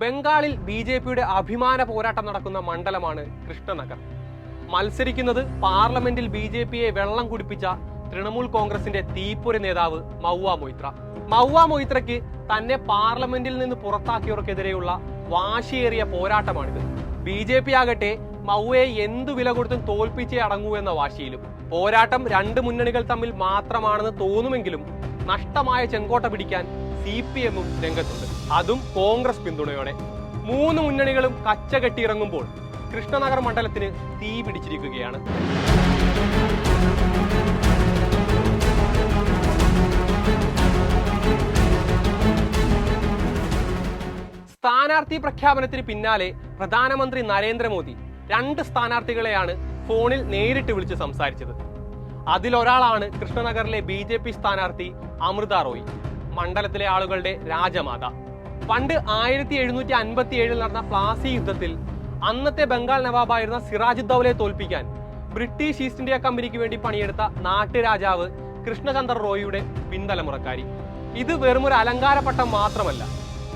ബംഗാളിൽ B J പിയുടെ അഭിമാന പോരാട്ടം നടക്കുന്ന മണ്ഡലമാണ് കൃഷ്ണനഗർ. മത്സരിക്കുന്നത് പാർലമെന്റിൽ ബി ജെ പിയെ വെള്ളം കുടിപ്പിച്ച തൃണമൂൽ കോൺഗ്രസിന്റെ തീപ്പൊരി നേതാവ് മൗവ മൊയ്ത്ര. മൗവ മൊയ്ത്രയ്ക്ക് തന്നെ പാർലമെന്റിൽ നിന്ന് പുറത്താക്കിയവർക്കെതിരെയുള്ള വാശിയേറിയ പോരാട്ടമാണിത്. ബി ജെ പി ആകട്ടെ മൗവയെ എന്തു വില കൊടുത്തും തോൽപ്പിച്ചേ അടങ്ങൂ എന്ന വാശിയിലും. പോരാട്ടം രണ്ട് മുന്നണികൾ തമ്മിൽ മാത്രമാണെന്ന് തോന്നുമെങ്കിലും നഷ്ടമായ ചെങ്കോട്ട പിടിക്കാൻ സി പി എമ്മും രംഗത്തുണ്ട്. അതും കോൺഗ്രസ് പിന്തുണയോടെ. മൂന്ന് മുന്നണികളും കച്ച കെട്ടിയിറങ്ങുമ്പോൾ കൃഷ്ണനഗർ മണ്ഡലത്തിന് തീ പിടിച്ചിരിക്കുകയാണ്. സ്ഥാനാർത്ഥി പ്രഖ്യാപനത്തിന് പിന്നാലെ പ്രധാനമന്ത്രി നരേന്ദ്രമോദി രണ്ട് സ്ഥാനാർത്ഥികളെയാണ് ഫോണിൽ നേരിട്ട് വിളിച്ച് സംസാരിച്ചത്. അതിലൊരാളാണ് കൃഷ്ണനഗറിലെ ബി ജെ പി സ്ഥാനാർത്ഥി അമൃത റോയ് മണ്ഡലത്തിലെ ആളുകളുടെ രാജമാത. പണ്ട് ആയിരത്തി എഴുന്നൂറ്റി അൻപത്തി ഏഴിൽ നടന്ന പ്ലാസി യുദ്ധത്തിൽ അന്നത്തെ ബംഗാൾ നവാബായിരുന്ന സിറാജുദ്ദൌലയെ തോൽപ്പിക്കാൻ ബ്രിട്ടീഷ് ഈസ്റ്റ് ഇന്ത്യ കമ്പനിക്ക് വേണ്ടി പണിയെടുത്ത നാട്ടുരാജാവ് കൃഷ്ണചന്ദ്ര റോയിയുടെ പിന്തലമുറക്കാരി ഇത് വെറുമൊരു അലങ്കാരപ്പട്ടം മാത്രമല്ല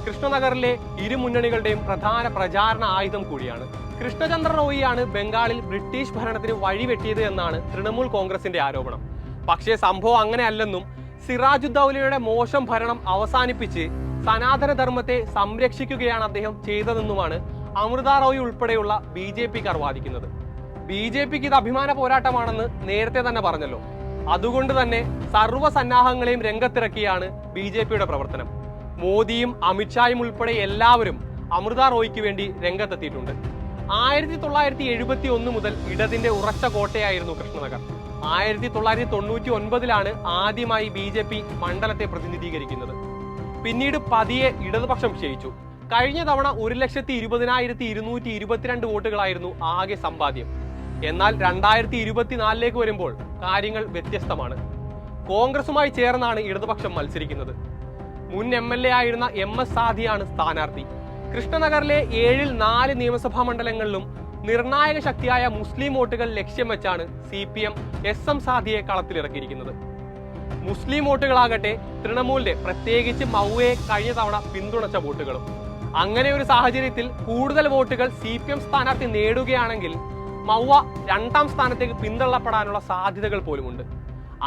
കൃഷ്ണനഗറിലെ ഇരു മുന്നണികളുടെയും പ്രധാന പ്രചാരണ ആയുധം കൂടിയാണ് കൃഷ്ണചന്ദ്ര റോയിയാണ് ബംഗാളിൽ ബ്രിട്ടീഷ് ഭരണത്തിന് വഴിവെട്ടിയത് എന്നാണ് തൃണമൂൽ കോൺഗ്രസിന്റെ ആരോപണം. പക്ഷേ സംഭവം അങ്ങനെയല്ലെന്നും സിറാജുദ്ദൌലയുടെ മോശം ഭരണം അവസാനിപ്പിച്ച് സനാതനധർമ്മത്തെ സംരക്ഷിക്കുകയാണ് അദ്ദേഹം ചെയ്തതെന്നുമാണ് അമൃത റോയ് ഉൾപ്പെടെയുള്ള ബി ജെ പിക്കാർ വാദിക്കുന്നത്. ബി ജെ പിക്ക് ഇത് അഭിമാന പോരാട്ടമാണെന്ന് നേരത്തെ തന്നെ പറഞ്ഞല്ലോ. അതുകൊണ്ട് തന്നെ സർവസന്നാഹങ്ങളെയും രംഗത്തിറക്കിയാണ് ബി ജെ പിയുടെ പ്രവർത്തനം. മോദിയും അമിത്ഷായും ഉൾപ്പെടെ എല്ലാവരും അമൃത റോയ്ക്ക് വേണ്ടി രംഗത്തെത്തിയിട്ടുണ്ട്. ആയിരത്തി തൊള്ളായിരത്തി എഴുപത്തി ഒന്ന് മുതൽ ഇടതിന്റെ ഉറച്ച കോട്ടയായിരുന്നു കൃഷ്ണനഗർ. ആയിരത്തി തൊള്ളായിരത്തി തൊണ്ണൂറ്റി ഒൻപതിലാണ് ആദ്യമായി ബി ജെ പി മണ്ഡലത്തെ പ്രതിനിധീകരിക്കുന്നത്. പിന്നീട് പതിയെ ഇടതുപക്ഷം ക്ഷയിച്ചു. കഴിഞ്ഞ തവണ ഒരു ലക്ഷത്തി ഇരുപതിനായിരത്തി ഇരുന്നൂറ്റി ഇരുപത്തിരണ്ട് വോട്ടുകളായിരുന്നു ആകെ സമ്പാദ്യം. എന്നാൽ രണ്ടായിരത്തി ഇരുപത്തിനാലിലേക്ക് വരുമ്പോൾ കാര്യങ്ങൾ വ്യത്യസ്തമാണ്. കോൺഗ്രസുമായി ചേർന്നാണ് ഇടതുപക്ഷം മത്സരിക്കുന്നത്. മുൻ എം എൽ എ ആയിരുന്ന എം എസ് സാധിയാണ് സ്ഥാനാർത്ഥി. കൃഷ്ണനഗറിലെ ഏഴിൽ നാല് നിയമസഭാ മണ്ഡലങ്ങളിലും നിർണായക ശക്തിയായ മുസ്ലിം വോട്ടുകൾ ലക്ഷ്യം വെച്ചാണ് C P M S M സാധിയെ കളത്തിലിറക്കിയിരിക്കുന്നത്. മുസ്ലിം വോട്ടുകളാകട്ടെ തൃണമൂലിന്റെ പ്രത്യേകിച്ച് മൗവയെ കഴിഞ്ഞ തവണ പിന്തുണച്ച വോട്ടുകളും. അങ്ങനെ ഒരു സാഹചര്യത്തിൽ കൂടുതൽ വോട്ടുകൾ സി പി എം സ്ഥാനാർത്ഥി നേടുകയാണെങ്കിൽ മൗവ രണ്ടാം സ്ഥാനത്തേക്ക് പിന്തള്ളപ്പെടാനുള്ള സാധ്യതകൾ പോലുമുണ്ട്.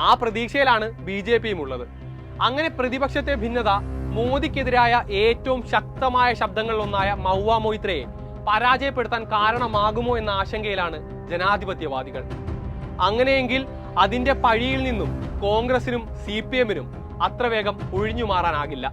ആ പ്രതീക്ഷയിലാണ് ബി ജെ പിയും ഉള്ളത്. അങ്ങനെ പ്രതിപക്ഷത്തെ ഭിന്നത മോദിക്കെതിരായ ഏറ്റവും ശക്തമായ ശബ്ദങ്ങളിലൊന്നായ മൗവ മൊയ്ത്രയെ പരാജയപ്പെടുത്താൻ കാരണമാകുമോ എന്ന ആശങ്കയിലാണ് ജനാധിപത്യവാദികൾ. അങ്ങനെയെങ്കിൽ അതിന്റെ പഴിയിൽ നിന്നും കോൺഗ്രസിനും സി പി എമ്മിനും അത്ര വേഗം ഒഴിഞ്ഞു മാറാനാകില്ല